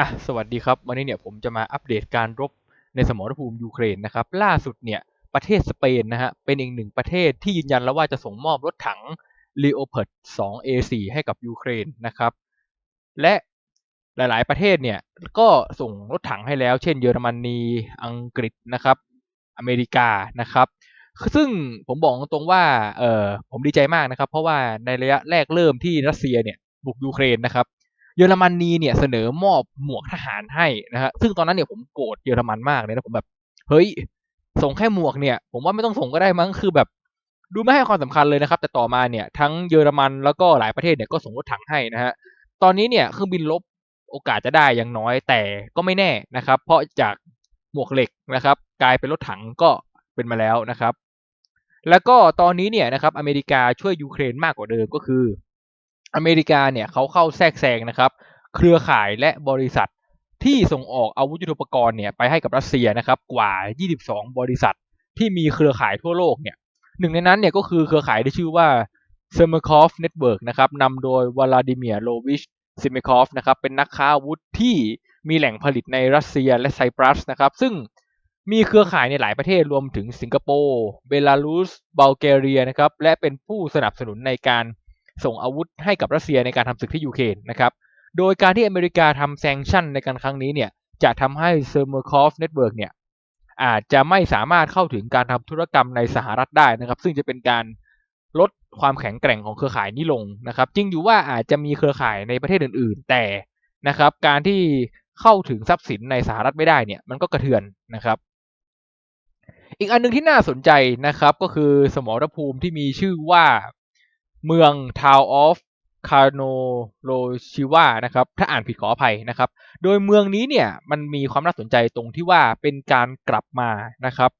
อะสวัสดีครับ วันนี้เนี่ยผมจะมาอัปเดตการรบในสมรภูมิยูเครนนะครับ ล่าสุดเนี่ยประเทศสเปนนะฮะเป็นอีกหนึ่งประเทศที่ยืนยันแล้วว่าจะส่งมอบรถถัง Leopard 2 A4 ให้กับยูเครนนะครับ และหลาย ๆ ประเทศเนี่ยก็ส่งรถถังให้แล้ว เช่นเยอรมนีอังกฤษนะครับ อเมริกานะครับ ซึ่งผมบอกตรงๆว่าเออผมดีใจมากนะครับ เพราะว่าในระยะแรกเริ่มที่รัสเซียเนี่ยบุกยูเครนนะครับ เยอรมนีเนี่ยเสนอมอบหมวกทหารให้นะฮะซึ่งตอนนั้นเนี่ยผมโกรธเยอรมันมากเลยนะผมแบบ เฮ้ย ส่งแค่หมวกเนี่ย ผมว่าไม่ต้องส่งก็ได้มั้งคือแบบ ดูไม่ให้ความสำคัญเลยนะครับ แต่ต่อมาเนี่ยทั้งเยอรมันแล้วก็หลายประเทศเนี่ยก็ส่งรถถังให้นะฮะตอนนี้เนี่ยเครื่องบินลบโอกาสจะได้อย่างน้อยแต่ก็ไม่แน่นะครับ เพราะจากหมวกเหล็กนะครับ กลายเป็นรถถังก็เป็นมาแล้วนะครับ แล้วก็ตอนนี้เนี่ยนะครับอเมริกาช่วยยูเครนมากกว่าเดิมก็คือ อเมริกาเนี่ยเขาเข้าแทรกแซงนะครับ เครือข่ายและบริษัทที่ส่งออกอาวุธยุทโธปกรณ์เนี่ยไปให้กับรัสเซียนะครับกว่า 22 บริษัทที่มีเครือข่ายทั่วโลกเนี่ยหนึ่งในนั้นเนี่ยก็คือเครือข่ายที่ชื่อว่า s e m e r k o v Network นะครับนำโดยวลาดิเมียร์โลวิชซิเมคอฟนะครับเป็นนักค้าอาวุธที่มีแหล่งผลิตในรัสเซียและไซปรัสนะครับซึ่งมีเครือข่ายในหลายประเทศรวมถึงสิงคโปร์เบลารุสบัลแกเรียนะครับและเป็นผู้สนับสนุนในการ ส่งอาวุธให้กับรัสเซียในการทำศึกที่ยูเครนนะครับ โดยการที่อเมริกาทำแซงชั่นในการครั้งนี้เนี่ยจะทำให้เซอร์เมอร์คอฟเน็ตเวิร์กเนี่ยอาจจะไม่สามารถเข้าถึงการทำธุรกรรมในสหรัฐได้นะครับ ซึ่งจะเป็นการลดความแข็งแกร่งของเครือข่ายนี้ลงนะครับจริงอยู่ว่าอาจจะมีเครือข่ายในประเทศอื่น ๆ แต่นะครับการที่เข้าถึงทรัพย์สินในสหรัฐไม่ได้เนี่ยมันก็กระเทือนนะครับ อีกอันนึงที่น่าสนใจนะครับก็คือสมรภูมิที่มีชื่อว่า เมือง Town of คาโนโรชิวานะครับถ้าอ่านผิดขออภัยนะครับ โดยเมืองนี้เนี่ยมันมีความน่าสนใจตรงที่ว่าเป็นการกลับมานะครับ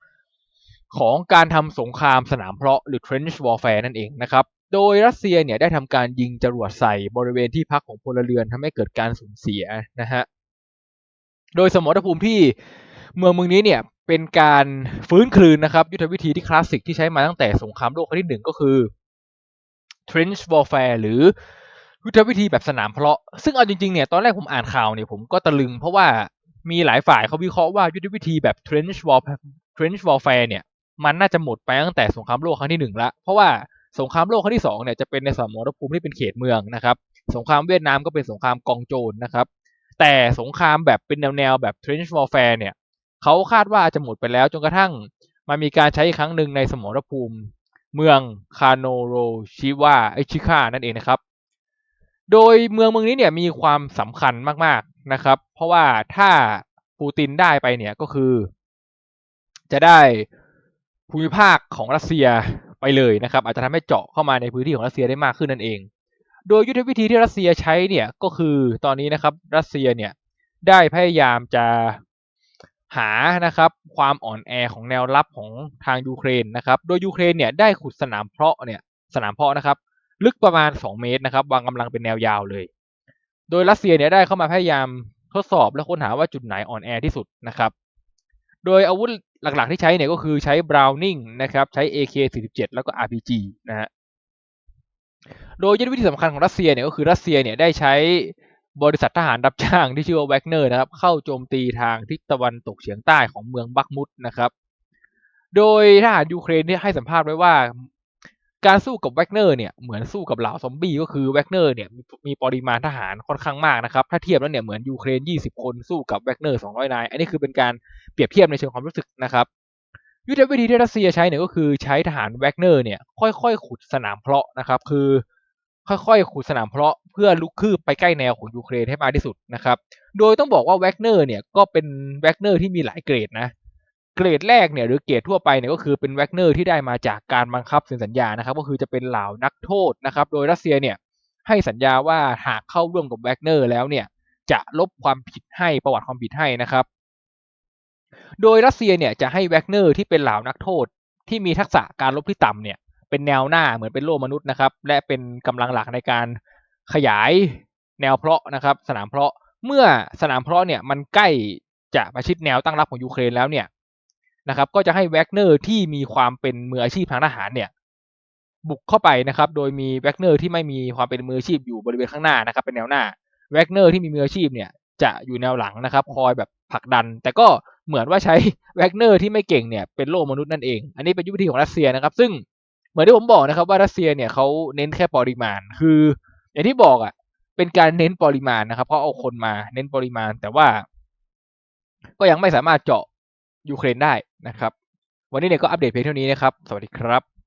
ของการทำสงครามสนามเพาะหรือ trench warfare นั่นเองนะครับ โดยรัสเซียเนี่ยได้ทำการยิงจรวดใส่บริเวณที่พักของพลเรือนทำให้เกิดการสูญเสียนะฮะโดยสมรภูมิที่เมืองเมืองนี้เนี่ยเป็นการฟื้นคืนนะครับ ยุทธวิธีที่คลาสสิกที่ใช้มาตั้งแต่สงครามโลกครั้งที่หนึ่งก็คือ trench warfare หรือยุทธวิธีแบบสนามเพาะ ซึ่งเอาจริงๆเนี่ยตอนแรกผมอ่านข่าวเนี่ยผมก็ตะลึงเพราะว่ามีหลายฝ่ายเขาวิเคราะห์ว่ายุทธวิธีแบบ trench warfare trench warfare เนี่ยมันน่าจะหมดไปตั้งแต่สงครามโลกครั้งที่หนึ่งละ เพราะว่าสงครามโลกครั้งที่สองเนี่ยจะเป็นในสมรภูมิที่เป็นเขตเมืองนะครับ สงครามเวียดนามก็เป็นสงครามกองโจรนะครับ แต่สงครามแบบเป็นแนวๆแบบ trench warfare เนี่ยเขาคาดว่าจะหมดไปแล้วจนกระทั่งมันมีการใช้อีกครั้งหนึ่งในสมรภูมิ เมืองคาโนโรชิวาไอชิคานั่นเองนะครับ โดยเมืองเมืองนี้เนี่ยมีความสำคัญมากๆนะครับ เพราะว่าถ้าปูตินได้ไปเนี่ยก็คือ จะได้ภูมิภาคของรัสเซียไปเลยนะครับ อาจจะทำให้เจาะเข้ามาในพื้นที่ของรัสเซียได้มากขึ้นนั่นเอง โดยยุทธวิธีที่รัสเซียใช้เนี่ยก็คือตอนนี้นะครับรัสเซียเนี่ยได้พยายามจะ หานะครับความอ่อนแอของแนวรับของทางยูเครนนะครับ โดยยูเครนเนี่ยได้ขุดสนามเพาะเนี่ยสนามเพาะนะครับ ลึกประมาณ 2 เมตรนะครับ วางกำลังเป็นแนวยาวเลย โดยรัสเซียเนี่ยได้เข้ามาพยายามทดสอบและค้นหาว่าจุดไหนอ่อนแอที่สุดนะครับ โดยอาวุธหลักๆที่ใช้เนี่ยก็คือใช้ Browning นะครับใช้ AK47 แล้วก็ RPG นะฮะโดยยุทธวิธีสำคัญของรัสเซียเนี่ยก็คือรัสเซียเนี่ยได้ใช้ บริษัททหารรับจ้างที่ชื่อว่าแวกเนอร์นะครับเข้าโจมตีทางทิศตะวันตกเฉียงใต้ของเมืองบักมุดนะครับ โดยทหารยูเครนที่ให้สัมภาษณ์ไว้ว่า การสู้กับแวกเนอร์เนี่ยเหมือนสู้กับเหล่าซอมบี้ก็คือแวกเนอร์เนี่ยมีปริมาณทหารค่อนข้างมากนะครับ ถ้าเทียบแล้วเนี่ยเหมือนยูเครน 20 คนสู้กับแวกเนอร์ 200 นาย อันนี้คือเป็นการเปรียบเทียบในเชิงความรู้สึกนะครับยุทธวิธีที่รัสเซียใช้เนี่ยก็คือใช้ทหารแวกเนอร์เนี่ยค่อยๆ ขุดสนามเพาะนะครับ คือ ค่อยๆ ขุดสนามเพาะเพื่อลุกคืบไปใกล้แนวของยูเครนให้มากที่สุดนะครับ โดยต้องบอกว่าแวกเนอร์เนี่ยก็เป็นแวกเนอร์ที่มีหลายเกรดนะ เกรดแรกเนี่ยหรือเกรดทั่วไปเนี่ยก็คือเป็นแวกเนอร์ที่ได้มาจากการบังคับเซ็นสัญญานะครับ ก็คือจะเป็นเหล่านักโทษนะครับ โดยรัสเซียเนี่ยให้สัญญาว่าหากเข้าร่วมกับแวกเนอร์แล้วเนี่ยจะลบความผิดให้ประวัติความผิดให้นะครับ โดยรัสเซียเนี่ยจะให้แวกเนอร์ที่เป็นเหล่านักโทษที่มีทักษะการลบที่ต่ำเนี่ย เป็นแนวหน้าเหมือนเป็นโลมนุษย์นะครับ และเป็นกำลังหลักในการขยายแนวเพาะนะครับ สนามเพาะเมื่อสนามเพาะเนี่ยมันใกล้จะประชิดแนวตั้งรับของยูเครนแล้วเนี่ยนะครับ ก็จะให้แวกเนอร์ที่มีความเป็นมืออาชีพทางทหารเนี่ย บุกเข้าไปนะครับ โดยมีแวกเนอร์ที่ไม่มีความเป็นมืออาชีพอยู่บริเวณข้างหน้านะครับ เป็นแนวหน้าแวกเนอร์ที่มีมืออาชีพเนี่ยจะอยู่แนวหลังนะครับ คอยแบบผลักดัน แต่ก็เหมือนว่าใช้แวกเนอร์ที่ไม่เก่งเนี่ยเป็นโลกมนุษย์นั่นเอง อันนี้เป็นยุทธวิธีของรัสเซียนะครับ ซึ่ง เหมือนที่ผมบอกนะครับว่ารัสเซียเนี่ยเขาเน้นแค่ปริมาณ คือ อย่างที่บอกอะ่ะ เป็นการเน้นปริมาณนะครับ เพราะเอาคนมาเน้นปริมาณ แต่ว่า ก็ยังไม่สามารถเจาะยูเครนได้นะครับ วันนี้เนี่ยก็อัปเดตเพียงเท่านี้นะครับ สวัสดีครับ